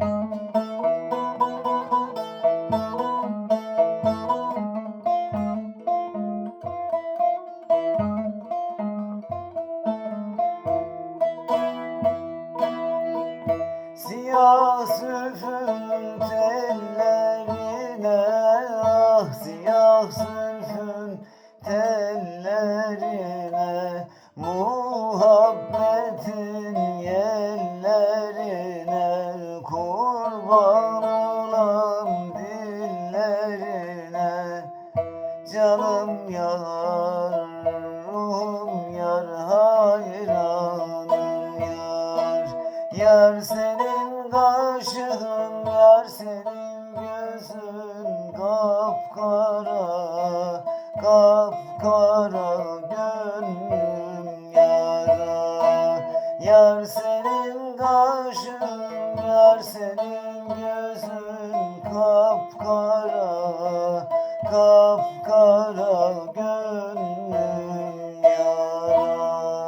Siyah zülfün tellerine Ah siyah zülfün tellerine Mutlu hayranım yar Ruhum yar hayranım yar. Yar senin kaşın yar senin gözün kapkara Kapkara gönlüm yara. Yar senin kaşın yar senin gözün kapkara kapkara göz